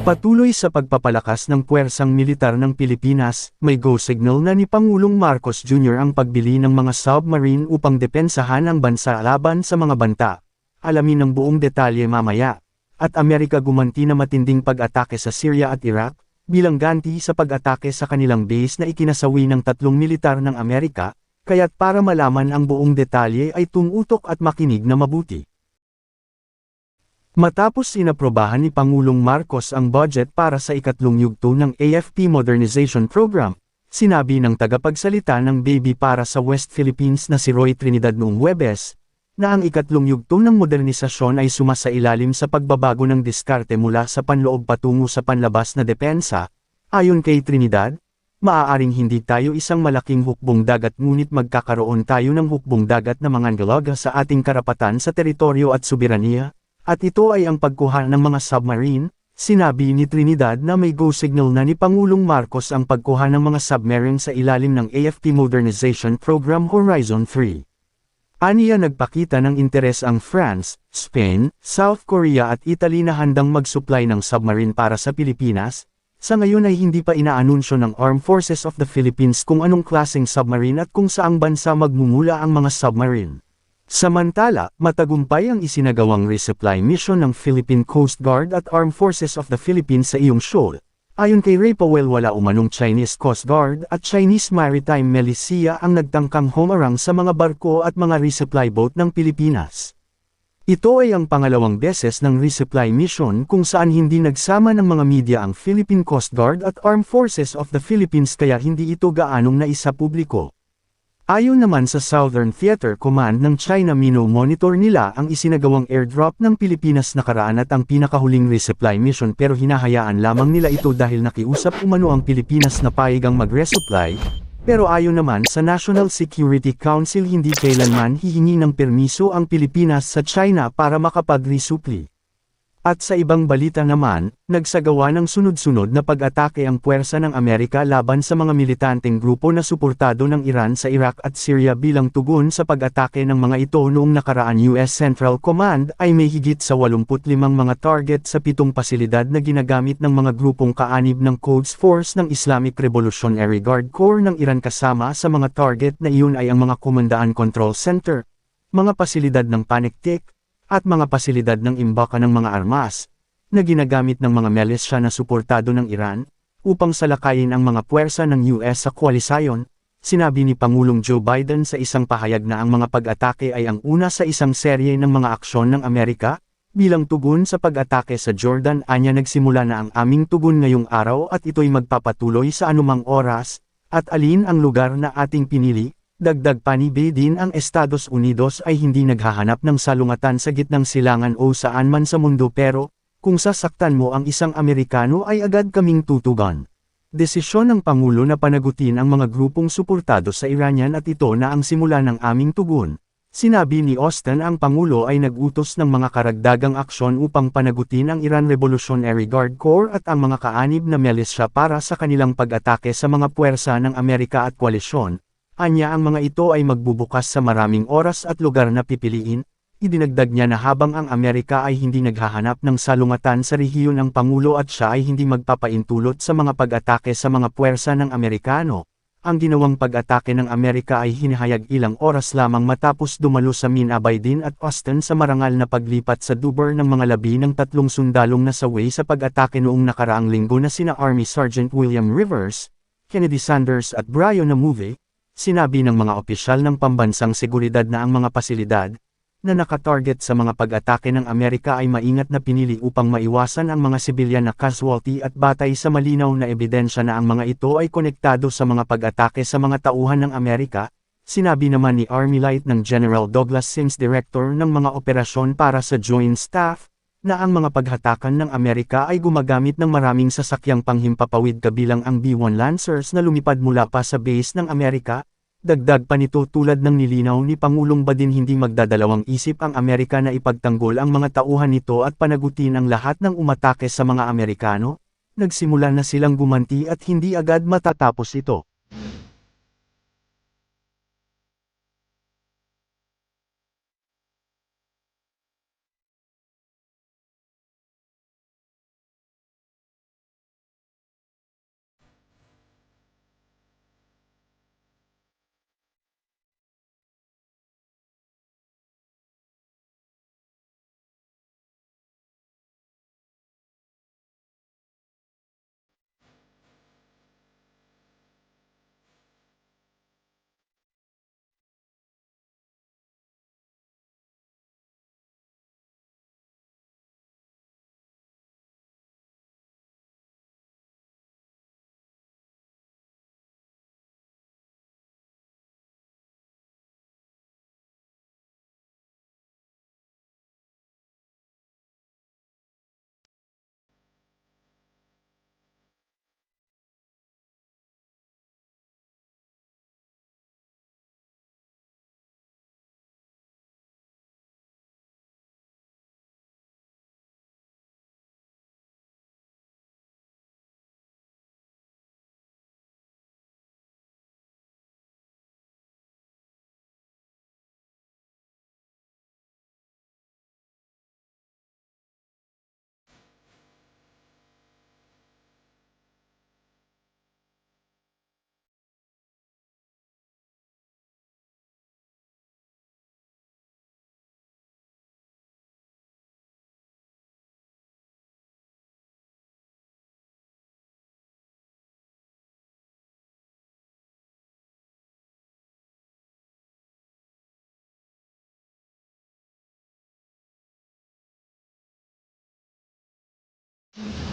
Patuloy sa pagpapalakas ng puwersang militar ng Pilipinas, may go signal na ni Pangulong Marcos Jr. ang pagbili ng mga submarine upang depensahan ang bansa laban sa mga banta. Alamin ang buong detalye mamaya. At Amerika gumanti na matinding pag-atake sa Syria at Iraq, bilang ganti sa pag-atake sa kanilang base na ikinasawi ng tatlong militar ng Amerika, kaya't para malaman ang buong detalye ay tumutok at makinig na mabuti. Matapos inaprobahan ni Pangulong Marcos ang budget para sa ikatlong yugto ng AFP Modernization Program, sinabi ng tagapagsalita ng Baby para sa West Philippines na si Roy Trinidad noong Webes, na ang ikatlong yugto ng modernisasyon ay sumasailalim sa pagbabago ng diskarte mula sa panloob patungo sa panlabas na depensa, ayon kay Trinidad, maaaring hindi tayo isang malaking hukbong dagat ngunit magkakaroon tayo ng hukbong dagat na mangangalaga sa ating karapatan sa teritoryo at soberanya, at ito ay ang pagkuha ng mga submarine, sinabi ni Trinidad na may go signal na ni Pangulong Marcos ang pagkuha ng mga submarine sa ilalim ng AFP Modernization Program Horizon 3. Aniya nagpakita ng interes ang France, Spain, South Korea at Italy na handang mag-supply ng submarine para sa Pilipinas, sa ngayon ay hindi pa inaanunsyo ng Armed Forces of the Philippines kung anong klaseng submarine at kung saang bansa magmumula ang mga submarine. Samantala, matagumpay ang isinagawang resupply mission ng Philippine Coast Guard at Armed Forces of the Philippines sa iyong shoal. Ayon kay Ray Powell wala umanong Chinese Coast Guard at Chinese Maritime Militia ang nagtangkang humarang sa mga barko at mga resupply boat ng Pilipinas. Ito ay ang pangalawang beses ng resupply mission kung saan hindi nagsama ng mga media ang Philippine Coast Guard at Armed Forces of the Philippines kaya hindi ito gaanong naisa publiko. Ayon naman sa Southern Theater Command ng China mino-monitor nila ang isinagawang airdrop ng Pilipinas nakaraan at ang pinakahuling resupply mission pero hinahayaan lamang nila ito dahil nakiusap umano ang Pilipinas na payagang mag-resupply, pero ayon naman sa National Security Council hindi kailanman hihingi ng permiso ang Pilipinas sa China para makapag-resupply. At sa ibang balita naman, nagsagawa ng sunod-sunod na pag-atake ang puwersa ng Amerika laban sa mga militanteng grupo na suportado ng Iran sa Iraq at Syria bilang tugon sa pag-atake ng mga ito noong nakaraan US Central Command ay may higit sa 85 mga target sa pitong pasilidad na ginagamit ng mga grupong kaanib ng Quds Force ng Islamic Revolutionary Guard Corps ng Iran kasama sa mga target na iyon ay ang mga Komandaan Control Center, mga pasilidad ng Paniktik, at mga pasilidad ng imbaka ng mga armas, na ginagamit ng mga milisya na suportado ng Iran, upang salakayin ang mga puwersa ng US sa koalisyon, sinabi ni Pangulong Joe Biden sa isang pahayag na ang mga pag-atake ay ang una sa isang serye ng mga aksyon ng Amerika, bilang tugon sa pag-atake sa Jordan. Anya nagsimula na ang aming tugon ngayong araw at ito'y magpapatuloy sa anumang oras, at alin ang lugar na ating pinili, Dagdag pa ni din ang Estados Unidos ay hindi naghahanap ng salungatan sa gitnang silangan o saan man sa mundo pero, kung sasaktan mo ang isang Amerikano ay agad kaming tutugan. Desisyon ng Pangulo na panagutin ang mga grupong suportado sa Iranian at ito na ang simula ng aming tugon. Sinabi ni Austin ang Pangulo ay nagutos ng mga karagdagang aksyon upang panagutin ang Iran Revolutionary Guard Corps at ang mga kaanib na milisya para sa kanilang pag-atake sa mga puwersa ng Amerika at koalisyon, Anya ang mga ito ay magbubukas sa maraming oras at lugar na pipiliin, idinagdag niya na habang ang Amerika ay hindi naghahanap ng salungatan sa rehiyon ng Pangulo at siya ay hindi magpapaintulot sa mga pag-atake sa mga puwersa ng Amerikano. Ang ginawang pag-atake ng Amerika ay hinahayag ilang oras lamang matapos dumalo sa Minabaydin at Austin sa marangal na paglipat sa Duber ng mga labi ng tatlong sundalong nasaway sa pag-atake noong nakaraang linggo na sina Army Sergeant William Rivers, Kennedy Sanders at Brian Namuve, Sinabi ng mga opisyal ng pambansang seguridad na ang mga pasilidad, na nakatarget sa mga pag-atake ng Amerika ay maingat na pinili upang maiwasan ang mga sibilyan na casualty at batay sa malinaw na ebidensya na ang mga ito ay konektado sa mga pag-atake sa mga tauhan ng Amerika, sinabi naman ni Army Light ng General Douglas Sims Director ng mga operasyon para sa Joint Staff, na ang mga paghatakan ng Amerika ay gumagamit ng maraming sasakyang panghimpapawid kabilang ang B-1 Lancers na lumipad mula pa sa base ng Amerika, Dagdag pa nito tulad ng nilinaw ni Pangulong Badin hindi magdadalawang isip ang Amerika na ipagtanggol ang mga tauhan nito at panagutin ang lahat ng umatake sa mga Amerikano, nagsimula na silang gumanti at hindi agad matatapos ito. Mm-hmm.